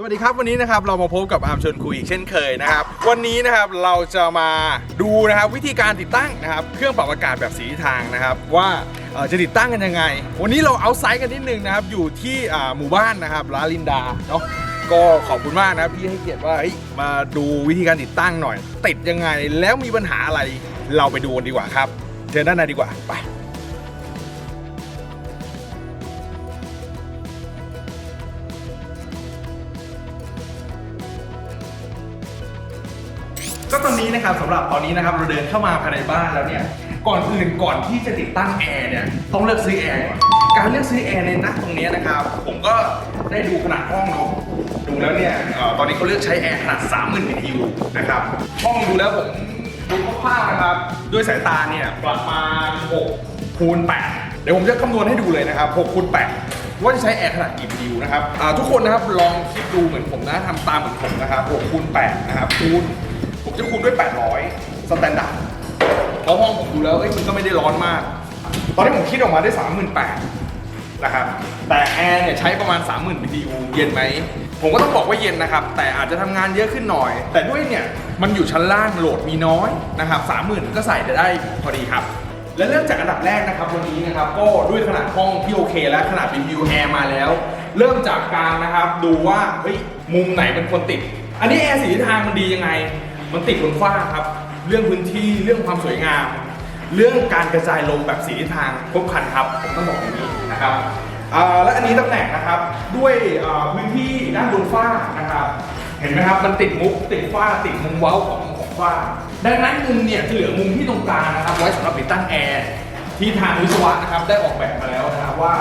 สวัสดีครับวันนี้นะครับเรามาพบกับอาร์มชวนคุยอีกเช่นเคยนะครับ วันนี้นะครับเราจะมาดูนะครับวิธีการติดตั้งนะครับ เครื่องปรับอากาศแบบสีทิศทางนะครับ ว่าเอ่อจะติดตั้งกันยังไง วันนี้เราเอาไซต์กันนิดนึงนะครับ อยู่ที่อ่าหมู่บ้านนะครับลาลินดาเนาะก็ขอบคุณมากนะครับพี่ให้เกียรติว่าเฮ้ยมาดูวิธีการติดตั้งหน่อย ติดยังไงแล้วมีปัญหาอะไรเราไปดูกันดีกว่าครับเชิญด้านในดีกว่าไป ก็ตอนนี้นะครับสำหรับตอนนี้นะครับเราเดินเข้ามาภายในบ้านแล้วเนี่ยก่อนอื่นก่อนที่จะติดตั้งแอร์เนี่ยต้องเลือกซื้อแอร์ก่อนการเลือกซื้อแอร์ในนักตรงนี้นะครับผมก็ได้ดูขนาดห้องเนาะดูแล้วเนี่ยเอ่อตอนนี้เขาเลือกใช้แอร์ขนาด 30,000 BTU นะครับห้องดูแล้วผมดูคร่าวๆนะครับด้วยสายตาเนี่ยประมาณ6คูณ8เดี๋ยวผมจะคำนวณให้ดูเลยนะครับ6คูณ8ว่าจะใช้แอร์ขนาดกี่ BTU นะครับอ่าทุกคนนะครับลองคิดดูเหมือนผมนะทำตามเหมือนผมนะครับ6คูณ8นะครับคูณ จะคูณด้วย 800 สแตนดาร์ดแล้วห้องผมดูแล้วเอ้ยมันก็ไม่ได้ร้อนมาก ตอนนี้ผมคิดออกมาได้ 38,000นะครับ แต่แอร์เนี่ยใช้ประมาณ 30,000 BTU เย็นไหม ผมก็ต้องบอกว่าเย็นนะครับ แต่อาจจะทำงานเยอะขึ้นหน่อย แต่ด้วยเนี่ยมันอยู่ชั้นล่างโหลดมีน้อยนะครับ 30,000 ก็ใส่ได้พอดีครับและเริ่มจากอันดับแรกนะครับวันนี้นะครับก็ด้วยขนาดห้องที่โอเค และขนาด BTU Air มาแล้ว เริ่มจากการนะครับดูว่าเฮ้ยมุมไหนเป็นคนติด อันนี้แอร์สีทางมันดียังไง มันติดบนฝ้าครับ เรื่องพื้นที่เรื่องความสวยงาม เรื่องการกระจายลมแบบสีทิศทางครบครันครับผมต้องบอกอย่างนี้นะครับและอันนี้ตำแหน่งนะครับด้วยพื้นที่ด้านบนฝ้านะครับ เห็นไหมครับมันติดมุกติดฝ้าติดมุมเว้าของของฝ้า ดังนั้นมุมเนี่ยจะเหลือมุมที่ตรงกลางนะครับไว้สำหรับติดตั้งแอร์ที่ทางวิศวะนะครับได้ออกแบบมาแล้วนะครับว่า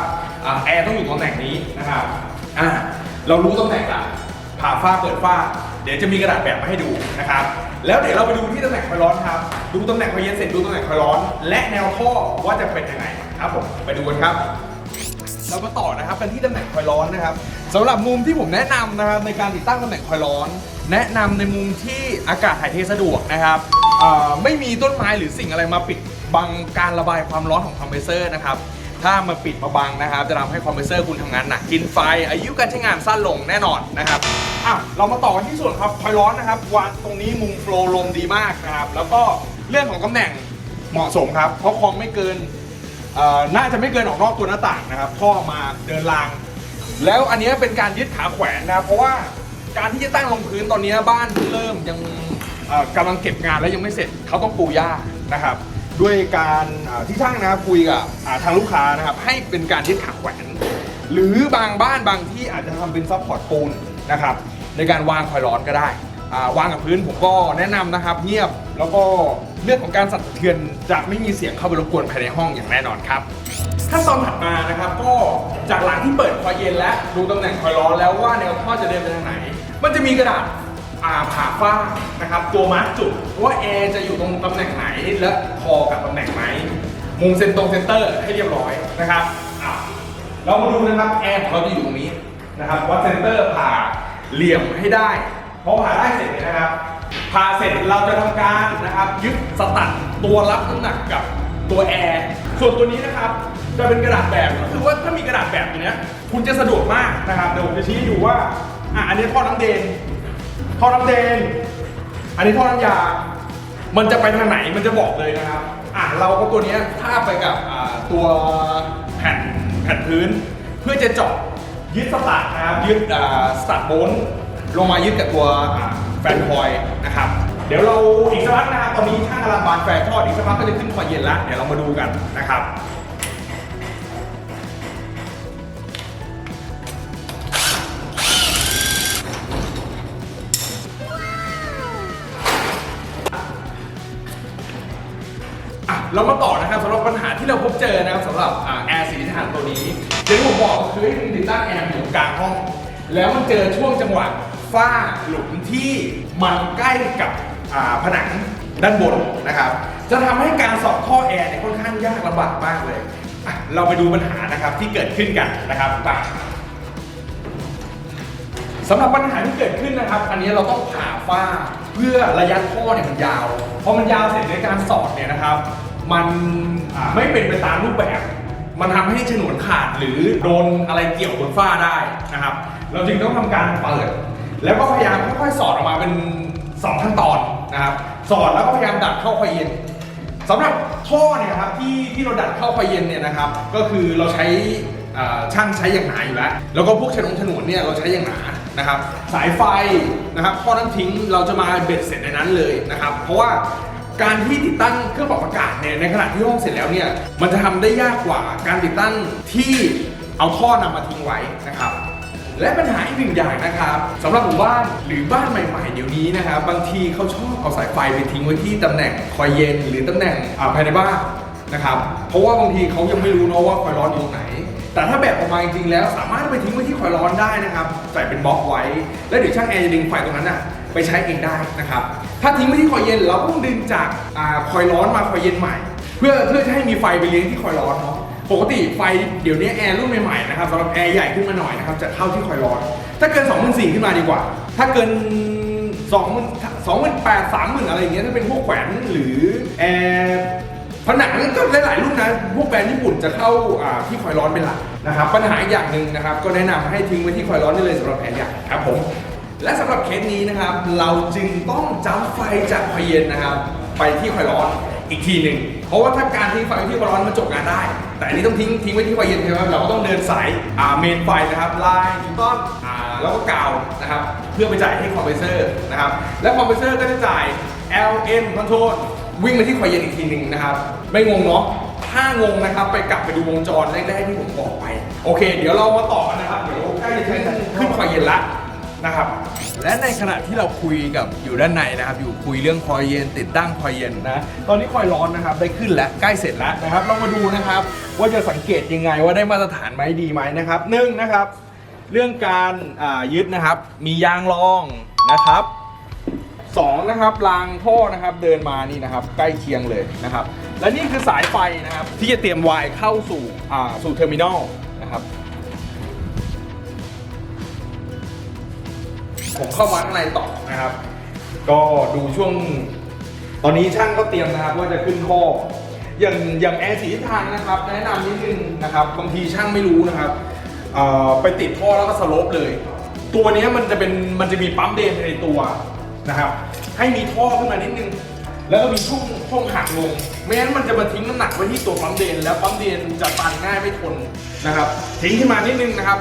แอร์ต้องอยู่ตำแหน่งนี้นะครับเรารู้ตำแหน่งละผ่าฝ้าเปิดฝ้า ดี๋ยวจะมีกระดาษแบบมาให้ดูนะครับ แล้วเดี๋ยวเราไปดูที่ตำแหน่งไฟร้อนครับ ดูตำแหน่งไฟเย็นเสร็จดูตำแหน่งไฟร้อน และแนวท่อว่าจะเป็นยังไงครับผมไปดูกันครับเรามาต่อนะครับกันที่ตำแหน่งคอยร้อนนะครับสำหรับมุมที่ผมแนะนำนะครับในการติดตั้งตำแหน่งคอยร้อน แนะนำในมุมที่อากาศถ่ายเทสะดวกนะครับไม่มีต้นไม้หรือสิ่งอะไรมาปิดบังการระบายความร้อนของคอมเพรสเซอร์นะครับ ถ้ามาปิดมาบังนะครับ จะทำให้คอมเพรสเซอร์คุณทำงานหนักกินไฟ อายุการใช้งานสั้นลงแน่นอนนะครับอะเรามาต่อกันที่ส่วนครับคอยร้อนนะครับวางตรงนี้มุมโฟล์ลมดีมากนะครับแล้วก็เรื่องของตำแหน่งเหมาะสมครับ เพราะคอมไม่เกินอ่อน่าจะไม่เกินออกนอกตัวหน้าต่างนะครับท่อมาเดินราง แล้วอันนี้เป็นการยึดขาแขวนนะครับเพราะว่าการที่จะตั้งลงพื้นตอนนี้บ้านเพิ่งเริ่มยังกำลังเก็บงานแล้วยังไม่เสร็จเขาต้องปูหญ้านะครับ ด้วยการที่ช่างนะครับคุยกับทางลูกค้านะครับให้เป็นการยึดขาแขวน หรือบางบ้านบางที่อาจจะทำเป็นซัพพอร์ตปูนนะครับในการวางคอยร้อนก็ได้วางกับพื้นผมก็แนะนำนะครับเงียบแล้วก็เรื่องของการสั่นสะเทือนจะไม่มีเสียงเข้าไปรบกวนภายในห้องอย่างแน่นอนครับขั้นตอนถัดมานะครับก็จากหลังที่เปิดคอยเย็นแล้วดูตำแหน่งคอยร้อนแล้วว่าแนวท่อจะเดินไปทางไหน มันจะมีกระดาษ ผ่าฝ้านะครับตัวมาร์กจุดว่าแอร์จะอยู่ตรงตำแหน่งไหนและพอกับตำแหน่งไหนมุมเซนตรงเซนเตอร์ให้เรียบร้อยนะครับอะเรามาดูนะครับแอร์ของเราจะอยู่ตรงนี้นะครับวัดเซนเตอร์ผ่าเหลี่ยมให้ได้พอผ่าได้เสร็จนะครับผ่าเสร็จเราจะทำการนะครับยึดสตัดตัวรับน้ำหนักกับตัวแอร์ส่วนตัวนี้นะครับจะเป็นกระดาษแบบก็คือว่าถ้ามีกระดาษแบบอย่างนี้คุณจะสะดวกมากนะครับเดี๋ยวผมจะชี้ให้ดูว่าอะอันนี้ท่อน้ำเดน ท่อน้ำเดนอันนี้ท่อน้ำยา มันจะไปทางไหนมันจะบอกเลยนะครับ อะเราก็ตัวนี้ทาบไปกับตัวแผ่นแผ่นพื้น เพื่อจะเจาะยึดสตัดนะครับยึดอ่าสตัดโบนลงมายึดกับตัวแฟนคอยนะครับ เดี๋ยวเราอีกสักพักนะครับตอนนี้ช่างกำลังบานแฟนทอดอีกสักพักก็จะขึ้นคอยเย็นแล้วเดี๋ยวเรามาดูกันนะครับ เรามาต่อนะครับสำหรับปัญหาที่เราพบเจอนะครับสำหรับแอร์สีทิทางตัวนี้อย่างที่ผมบอกคือให้คุณติดตั้งแอร์อยู่กลางห้อง แล้วมันเจอช่วงจังหวะฝ้าหลุมที่มันใกล้กับผนังด้านบนนะครับ จะทำให้การสอดท่อแอร์เนี่ยค่อนข้างยากลำบากมากเลย เราไปดูปัญหานะครับที่เกิดขึ้นกันนะครับไปสำหรับปัญหาที่เกิดขึ้นนะครับ อันนี้เราต้องผ่าฝ้าเพื่อระยะท่อเนี่ยมันยาว พอมันยาวเสร็จในการสอดเนี่ยนะครับ มันไม่เป็นไปตามรูปแบบ มันทำให้ฉนวนขาดหรือโดนอะไรเกี่ยวบนฝ้าได้นะครับ เราจึงต้องทำการเปิด แล้วก็พยายามค่อยๆสอดออกมาเป็นสองขั้นตอนนะครับ สอดแล้วก็พยายามดัดเข้าคอยเย็นสำหรับท่อเนี่ยครับที่ที่เราดัดเข้าคอยเย็นเนี่ยนะครับ ก็คือเราใช้ช่างใช้อย่างหนาอยู่แล้ว แล้วก็พวกฉนงฉนวนเนี่ยเราใช้อย่างหนานะครับ สายไฟนะครับท่อน้ำทิ้งเราจะมาเบ็ดเสร็จในนั้นเลยนะครับ เพราะว่า การที่ติดตั้งเครื่องปรับอากาศเนี่ยในขณะที่ห้องเสร็จแล้วเนี่ยมันจะทำได้ยากกว่าการติดตั้งที่เอาท่อนำมาทิ้งไว้นะครับ และปัญหาอีกหนึ่งอย่างนะครับสำหรับหมู่บ้านหรือบ้านใหม่ ๆ เดี๋ยวนี้นะครับบางทีเขาชอบเอาสายไฟไปทิ้งไว้ที่ตำแหน่งคอยเย็นหรือตำแหน่งอ่าภายในบ้านนะครับเพราะว่าบางทีเขายังไม่รู้เนอะว่าคอยร้อนอยู่ตรงไหน แต่ถ้าแบบออกมาจริงๆแล้ว สามารถไปทิ้งไว้ที่คอยร้อนได้นะครับใส่เป็นบล็อกไว้ แล้วเดี๋ยวช่างแอร์จะดึงไฟตรงนั้นน่ะ ไปใช้เองได้นะครับ ถ้าทิ้งไว้ที่คอยเย็นเราต้องดึงจากอ่าคอยร้อนมาคอยเย็นใหม่ เพื่อเพื่อจะให้มีไฟไปเลี้ยงที่คอยร้อนเนาะปกติไฟเดี๋ยวนี้แอร์รุ่นใหม่ๆนะครับสำหรับแอร์ใหญ่ขึ้นมาหน่อยนะครับจะเข้าที่คอยร้อน ถ้าเกิน2 4 0 0 0ขึ้นมาดีกว่า ถ้าเกิน2 2 8 0 0 0 3 0 0 0อะไรอย่างเงี้ยถ้าเป็นพวกแขวนหรือแอร์ผนังก็หลายๆรุ่นนะพวกแบรนด์ญี่ปุ่นจะเข้าที่คอยร้อนเป็นหลักนะครับปัญหาอย่างหนึ่งนะครับก็แนะนำให้ทิ้งไว้ที่คอยร้อนได้เลยสำหรับแอร์ใหญ่ครับผม และสำหรับเคสนี้นะครับ เราจึงต้องจับไฟจากคอยเย็นนะครับ ไปที่คอยร้อนอีกทีหนึ่งเพราะว่าถ้าการทิ้งไฟไว้ที่คอยร้อนมันจบงานได้ แต่อันนี้ต้องทิ้งทิ้งไว้ที่คอยเย็นใช่ไหมเราก็ต้องเดินสายอ่าเมนไฟนะครับไลายนิวตันอ่าแล้วก็กาวนะครับ เพื่อไปจ่ายให้คอมเพรสเซอร์นะครับ และคอมเพรสเซอร์ก็จะจ่าย LN control วิ่งไปที่คอยเย็นอีกทีหนึ่งนะครับ ไม่งงเนาะถ้างงนะครับไปกลับไปดูวงจรแรกๆที่ผมบอกไป โอเค เดี๋ยวเรามาต่อกันนะครับเดี๋ยวใกล้จะขึ้นคอยเย็นละ นะครับ และในขณะที่เราคุยกับอยู่ด้านในนะครับ อยู่คุยเรื่องคอยเย็นติดตั้งคอยเย็นนะ ตอนนี้คอยร้อนนะครับได้ขึ้นแล้วใกล้เสร็จแล้วนะครับ เรามาดูนะครับ ว่าจะสังเกตยังไงว่าได้มาตรฐานไหมดีไหมนะครับหนึ่งนะครับ เรื่องการอ่ายึดนะครับ มียางรองนะครับสองนะครับรางท่อนะครับเดินมานี่นะครับ ใกล้เคียงเลยนะครับ และนี่คือสายไฟนะครับที่จะเตรียมวายเข้าสู่อ่าสู่เทอร์มินอลนะครับ ผมเข้ามาข้างในต่อนะครับ ก็ดูช่วง ตอนนี้ช่างก็เตรียมนะครับว่าจะขึ้นท่ออย่างอย่างแอร์สีทิศทางนะครับแนะนำนิดนึงนะครับบางทีช่างไม่รู้นะครับไปติดท่อแล้วก็สลปเลย ตัวนี้มันจะเป็นมันจะมีปั๊มเดนในตัวนะครับ ให้มีท่อขึ้นมานิดนึง แล้วก็มีช่องช่องหักลงไม่งั้นมันจะมาทิ้งน้ำหนักไว้ที่ตัวปั๊มเดน แล้วปั๊มเดนจะตันง่ายไม่ทนนะครับ ทิ้งขึ้นมานิดนึงนะครับ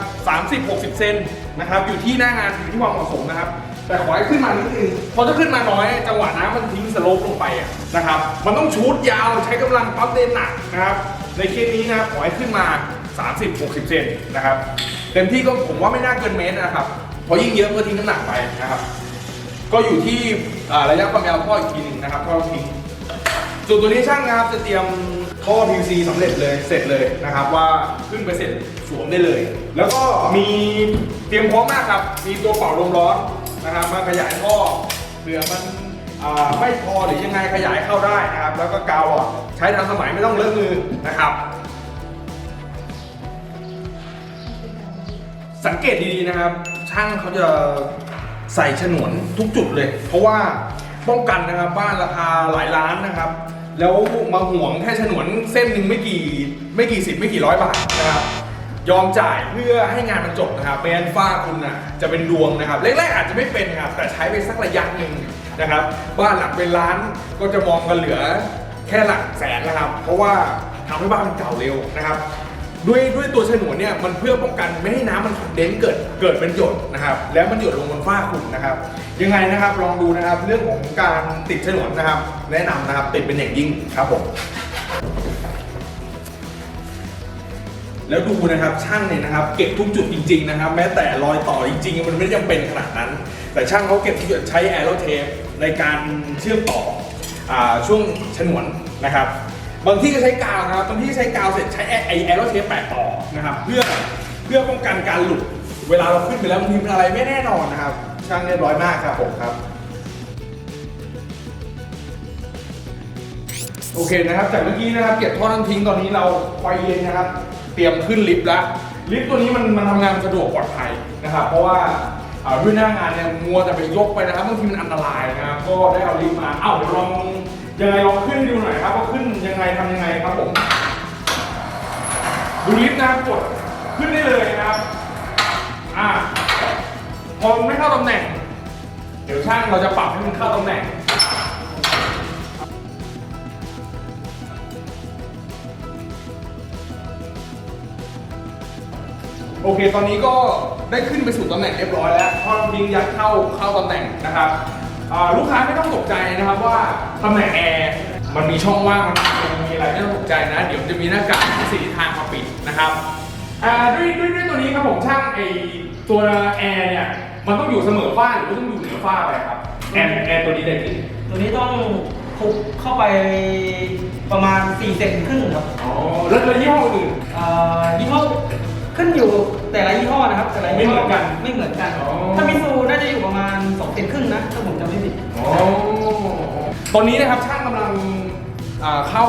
30-60 เซน นะครับ อยู่ที่หน้างานอยู่ที่ความเหมาะสมนะครับ แต่ขอให้ขึ้นมานิดนึงพราะขึ้นมาน้อยจังหวะน้ำมันทิ้งสโลปลงไปอะนะครับ มันต้องชูดยาวใช้กำลังปั๊มเดนหนักนะครับ ในเคสนี้นะครับขอให้ขึ้นมา 30-60 เซนนะครับเต็มที่ก็ผมว่าไม่น่าเกินเมตรนะครับเพราะยิ่งเยอะก็ทิ้งน้ำหนักไปนะครับ ก็อยู่ที่ระยะความยาวท่ออีกทีหนึ่งนะครับท่อทิ้งส่วนตัวนี้ช่างนะครับจะเตรียม ท่อ PVC สำเร็จเลยเสร็จเลยนะครับว่าขึ้นไปเสร็จสวมได้เลย แล้วก็มีเตรียมพร้อมมากครับ มีตัวเป่าลมร้อนนะครับมาขยายท่อเผื่อมันไม่พอหรือยังไงขยายเข้าได้นะครับ แล้วก็กาวอะใช้ทันสมัยไม่ต้องเลอะมือนะครับ สังเกตดีๆนะครับ ช่างเขาจะใส่ฉนวนทุกจุดเลย เพราะว่าป้องกันนะครับบ้านราคาหลายล้านนะครับ แล้วมาห่วงแค่ฉนวนเส้นหนึ่งไม่กี่ไม่กี่สิบไม่กี่ร้อยบาทนะครับยอมจ่ายเพื่อให้งานมันจบนะครับไม่งั้นฝ้าคุณน่ะจะเป็นดวงนะครับแรกๆอาจจะไม่เป็นครับแต่ใช้ไปสักระยะหนึ่งนะครับบ้านหลักเป็นล้านก็จะมองกันเหลือแค่หลักแสนนะครับ เพราะว่าทำให้บ้านมันเก่าเร็วนะครับ ด้วยด้วยตัวฉนวนเนี่ยมันเพื่อป้องกันไม่ให้น้ำมันเด้นเกิดเกิดเป็นหยดนะครับ แล้วมันหยดลงบนฝ้าคุณนะครับ ยังไงนะครับลองดูนะครับเรื่องของการติดฉนวนนะครับ แนะนำนะครับติดเป็นอย่างยิ่งครับผมแล้วดูนะครับช่างเนี่ยนะครับ เก็บทุกจุดจริง ๆ นะครับ แม้แต่รอยต่อจริง ๆ มันไม่จำเป็นขนาดนั้น แต่ช่างเขาเก็บทุกจุดใช้แอโรเทปในการเชื่อมต่ออช่วงฉนวนนะครับ บางที่ก็ใช้กาวนะครับ บางที่ใช้กาวเสร็จใช้ไอแอโรเทปแปะต่อนะครับ เพื่อเพื่อป้องกันการหลุด เวลาเราขึ้นไปแล้วบางทีมันอะไรไม่แน่นอนนะครับ ช่างเรียบร้อยมากครับผมครับ โอเคนะครับ จากเมื่อกี้นะครับ เก็บท่อน้ำทิ้งตอนนี้เราไฟเย็นนะครับ เตรียมขึ้นลิฟต์แล้ว ลิฟต์ตัวนี้มันมันทำงานสะดวกปลอดภัยนะครับ เพราะว่าอ่าด้วยหน้างานเนี่ยมัวแต่ไปยกไปนะครับบางทีมันอันตรายนะครับ ก็ได้เอาลิฟต์มา เอ้าเดี๋ยวลอง ยังไงลองขึ้นดูหน่อยครับว่าขึ้นยังไงทำยังไงครับผมดูลิฟต์นะกดขึ้นได้เลยนะครับอ่าพอมันไม่เข้าตำแหน่ง เดี๋ยวช่างเราจะปรับให้มันเข้าตำแหน่งโอเค ตอนนี้ก็ได้ขึ้นไปสู่ตำแหน่งเรียบร้อยแล้วทอนพิงยัดเข้าเข้าตำแหน่งนะครับ ลูกค้าไม่ต้องตกใจนะครับว่าตำแหน่งแอร์มันมีช่องว่างมันมีอะไรไม่ต้องตกใจนะ เดี๋ยวจะมีหน้ากากสีทางมาปิดนะครับอ่าด้วยด้วยด้วยตัวนี้ครับผมช่างไอตัวแอร์เนี่ยมันต้องอยู่เสมอฝ้าหรือว่าต้องอยู่เหนือฝ้าไปครับแอร์แอร์ตัวนี้เลยพี่ตัวนี้ต้องคลุกเข้าไปประมาณ4เซนครึ่งครับอ๋อแล้วแล้วยี่ห้ออื่นเอ่อยี่ห้อขึ้นอยู่ แต่ละยี่ห้อนะครับแต่ละยี่ห้ไม่เหมือนกันไม่เหมือนกัน อ๋อ ถ้ามิซูน่าจะอยู่ประมาณ2เซนครึ่งนะถ้าผมจำไม่ผิดอ๋อตอนนี้นะครับช่างกำลังอ่าเข้า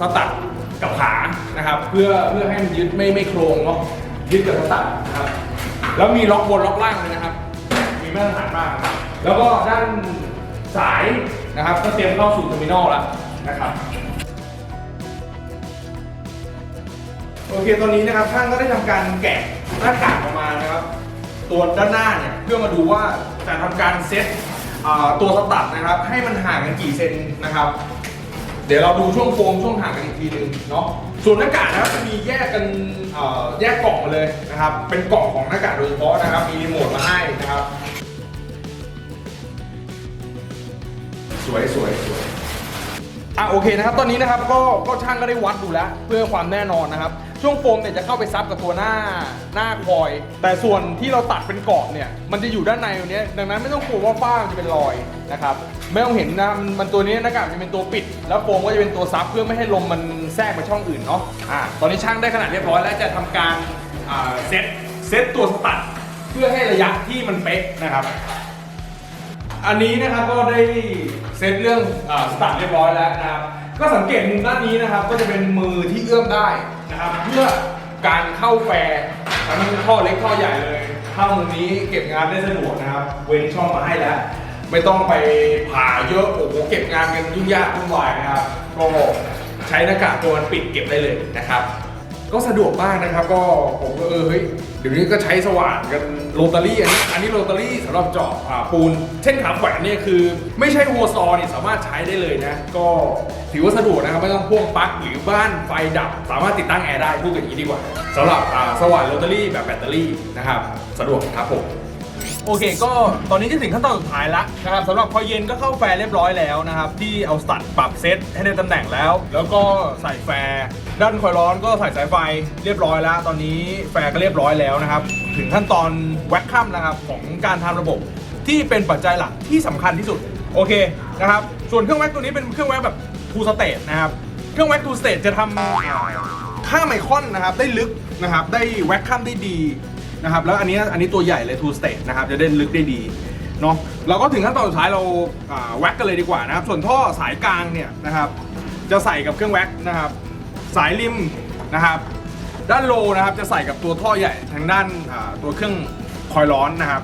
สตัดกับขานะครับ เพื่อเพื่อให้มันยึดไม่ไม่โครงเนาะยึดกับสตัดนะครับ แล้วมีล็อกบนล็อกล่างเลยนะครับ มีมาตรฐานมากนะครับแล้วก็ด้านสายนะครับ ก็เตรียมเข้าสู่เทอร์มินอลแล้วนะครับ โอเค ตอนนี้นะครับช่างก็ได้ทำการแกะ หน้ากากออกมานะครับ ตัวด้านหน้าเนี่ยเพื่อมาดูว่าจะทำการเซตอ่าตัวสตัดนะครับ ให้มันห่างกันกี่เซนนะครับ เดี๋ยวเราดูช่วงโฟมช่วงห่างกันอีกทีหนึ่งเนาะส่วนหน้ากากนะครับจะมีแยกกันเอ่อแยกกล่องมาเลยนะครับ เป็นกล่องของหน้ากากโดยเฉพาะนะครับ มีรีโมทมาให้นะครับ สวยสวยสวย อะโอเคนะครับตอนนี้นะครับก็ก็ช่างก็ได้วัดดูแล้ว เพื่อความแน่นอนนะครับ ช่วงโฟมเนี่ยจะเข้าไปซับกับตัวหน้าหน้าคอย แต่ส่วนที่เราตัดเป็นกรอบเนี่ยมันจะอยู่ด้านในตรงนี้ยดังนั้นไม่ต้องกลัวว่าฝ้ามันจะเป็นรอยนะครับไม่ต้องเห็นนะมันตัวนี้หน้ากากจะเป็นตัวปิด แล้วโฟมก็จะเป็นตัวซับเพื่อไม่ให้ลมมันแทรกไปช่องอื่นเนาะอ่าตอนนี้ช่างได้ขนาดเรียบร้อยแล้วจะทำการอ่าเซตเซตตัวสตัดเพื่อให้ระยะที่มันเป๊ะนะครับอันนี้นะครับก็ได้เซตเรื่องอสตาร์ทเรียบร้อยแล้วนะครับ ก็สังเกตมุมด้านนี้นะครับ ก็จะเป็นมือที่เอื้อมได้นะครับ เพื่อการเข้าแฟร์ทั้งท่อเล็กท่อใหญ่เลย เข้ามุมนี้เก็บงานได้สะดวกนะครับ เว้นช่องมาให้แล้ว ไม่ต้องไปผ่าเยอะโอ้โหเก็บงานกันยุ่งยากวุ่นวายนะครับก็ใช้หน้ากากตัวมันปิดเก็บได้เลยนะครับ ก็สะดวกมากนะครับ ก็ผมก็เออเฮ้ย เดี๋ยวนี้ก็ใช้สว่านกันโรตารี่อันนี้อันนี้โรตารี่สำหรับเจาะอ่าปูน เช่นขาแขวนเนี่ยคือ ไม่ใช่โวซอเนี่ยสามารถใช้ได้เลยนะ ก็ถือว่าสะดวกนะครับไม่ต้องพ่วงปลั๊กหรือบ้านไฟดับ สามารถติดตั้งแอร์ได้พูดกันอย่างนี้ดีกว่าสำหรับอ่าสว่านโรตารี่แบบแบตเตอรี่นะครับสะดวกครับผม โอเค ก็ตอนนี้จะถึงขั้นตอนสุดท้ายแล้วนะครับสำหรับคอยเย็นก็เข้าแฟร์เรียบร้อยแล้วนะครับ ที่เอาสตัดปรับเซตให้ได้ตำแหน่งแล้ว แล้วก็ใส่แฟร์ ด้านคอยร้อนก็ใส่สายไฟเรียบร้อยแล้ว ตอนนี้แฟร์ก็เรียบร้อยแล้วนะครับ ถึงขั้นตอนแว็กคัมนะครับของการทำระบบที่เป็นปัจจัยหลักที่สำคัญที่สุดโอเคนะครับ ส่วนเครื่องแว็กตัวนี้เป็นเครื่องแว็กแบบ two stage นะครับ เครื่องแว็ก two stage จะทำค่าไมครอนนะครับได้ลึกนะครับ ได้แว็กคัมได้ดีนะครับ แล้วอันนี้อันนี้ตัวใหญ่เลย two stage นะครับ จะได้ลึกได้ดีเนาะ เราก็ถึงขั้นตอนสุดท้ายเราาแว็กกันเลยดีกว่านะครับ ส่วนท่อสายกลางเนี่ยนะครับ จะใส่กับเครื่องแว็กนะครับ สายริมนะครับ ด้านโลนะครับจะใส่กับตัวท่อใหญ่ทางด้านตัวเครื่องคอยร้อนนะครับ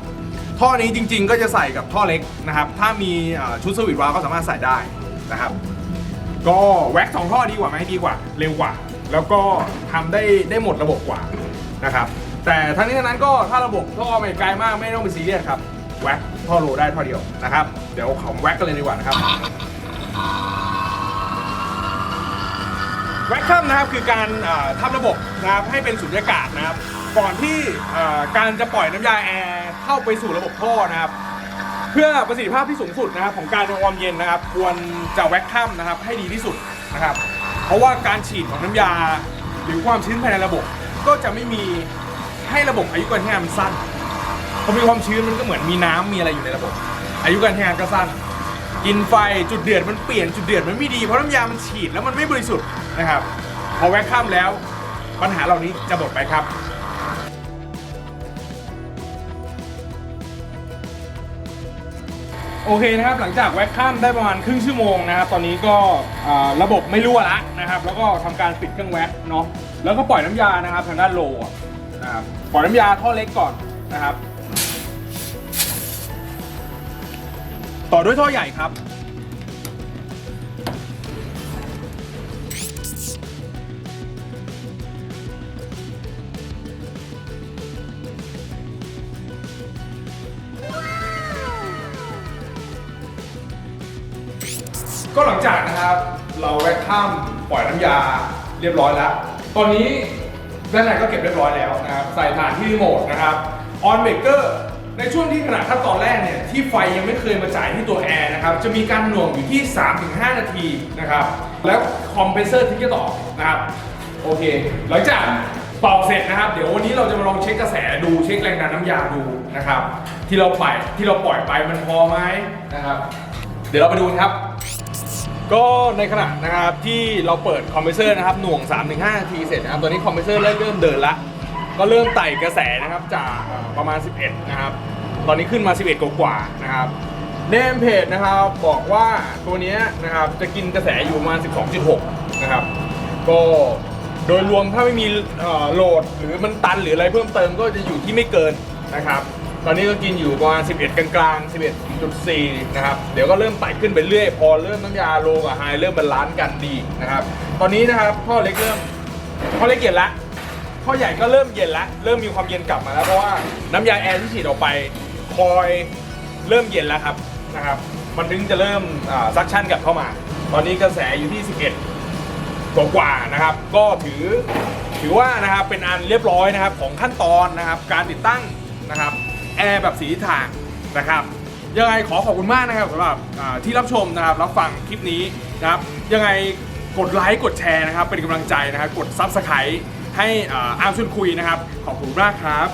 ท่อนี้จริงๆ ก็จะใส่กับท่อเล็กนะครับ ถ้ามีชุดสวิตช์วาล์วก็สามารถใส่ได้นะครับ ก็แว็กสองท่อดีกว่าไหมดีกว่า เร็วกว่า แล้วก็ทำได้ได้หมดระบบกว่านะครับ แต่ทั้งนี้ทั้งนั้นก็ถ้าระบบท่อไม่ไกลมากไม่ต้องไปซีเรียสครับแว็กท่อโลได้ท่อเดียวนะครับ เดี๋ยวของแว็กกันเลยดีกว่านะครับ แว็กคัมนะครับคือการเอ่อทำระบบนะครับให้เป็นสุญญากาศนะครับ ก่อนที่เอ่อการจะปล่อยน้ำยาแอร์เข้าไปสู่ระบบท่อนะครับ เพื่อประสิทธิภาพที่สูงสุดนะครับ ของการทำความเย็นนะครับ ควรจะแว็กคัมนะครับ ให้ดีที่สุดนะครับ เพราะว่าการฉีดของน้ำยา หรือความชื้นภายในระบบ ก็จะไม่มีให้ระบบอายุการใช้งานมันสั้นพอมีความชื้นมันก็เหมือนมีน้ำมีอะไรอยู่ในระบบ อายุการใช้งานก็สั้น กินไฟจุดเดือดมันเปลี่ยนจุดเดือดมันไม่ดีเพราะน้ำยามันฉีดแล้วมันไม่บริสุทธิ์ นะครับ พอแว็กคัมแล้ว ปัญหาเหล่านี้จะหมดไปครับโอเคนะครับหลังจากแว็กคัมได้ประมาณครึ่งชั่วโมงนะครับตอนนี้ก็ระบบไม่รั่วละนะครับ แล้วก็ทำการปิดเครื่องแว็กเนาะแล้วก็ปล่อยน้ำยานะครับทางด้านโลนะครับปล่อยน้ำยาท่อเล็กก่อนนะครับ ต่อด้วยท่อใหญ่ครับ เรียบร้อยแล้ว ตอนนี้ด้านในก็เก็บเรียบร้อยแล้วนะครับ ใส่ฐานที่รีโมทนะครับออนเบเกอร์ในช่วงที่ขณะขั้นตอนแรกเนี่ยที่ไฟยังไม่เคยมาจ่ายที่ตัวแอร์นะครับจะมีการหน่วงอยู่ที่ 3-5 นาทีนะครับแล้วคอมเพรสเซอร์ทิ้งจะต่อนะครับโอเค หลังจากเป่าเสร็จนะครับ เดี๋ยววันนี้เราจะมาลองเช็คกระแสดูเช็คแรงดันน้ำยาดูนะครับ ที่เราปล่อยที่เราปล่อยไปมันพอไหมนะครับ เดี๋ยวเราไปดูครับ ก็ในขณะนะครับที่เราเปิดคอมเพรสเซอร์นะครับหน่วง 3-5นาทีเสร็จนะครับตอนนี้คอมเพรสเซอร์เริ่มเดินละก็เริ่มไต่กระแสนะครับจากประมาณ 11 นะครับ ตอนนี้ขึ้นมา 11 กว่าๆนะครับเนมเพจนะครับบอกว่าตัวนี้นะครับจะกินกระแสอยู่ประมาณ 12.6 นะครับ ก็โดยรวมถ้าไม่มีโหลดหรือมันตันหรืออะไรเพิ่มเติมก็จะอยู่ที่ไม่เกินนะครับ ตอนนี้ก็กินอยู่ประมาณ 11 กลางๆ 11.4 นะครับ เดี๋ยวก็เริ่มไต่ขึ้นไปเรื่อย พอเริ่มน้ำยาโลกับไฮเริ่มบาลานซ์กันดีนะครับ ตอนนี้นะครับท่อเล็กเริ่มท่อเล็กเย็นละท่อใหญ่ก็เริ่มเย็นละ เริ่มมีความเย็นกลับมาแล้วเพราะว่าน้ำยาแอร์ที่ฉีดออกไปคอยเริ่มเย็นแล้วครับนะครับ มันถึงจะเริ่มซักชั่นกลับเข้ามา ตอนนี้กระแสอยู่ที่ 11กว่านะครับ ก็ถือถือว่านะครับเป็นอันเรียบร้อยนะครับของขั้นตอนนะครับ การติดตั้งนะครับ แอร์แบบสีทิศทางนะครับยังไงขอขอบคุณมากนะครับสำหรับที่รับชมนะครับรับฟังคลิปนี้นะครับยังไงกดไลค์กดแชร์นะครับเป็นกำลังใจนะครับกดซับสไครต์ให้อ้าอาร์มชวนคุยนะครับ ขอบคุณมากครับ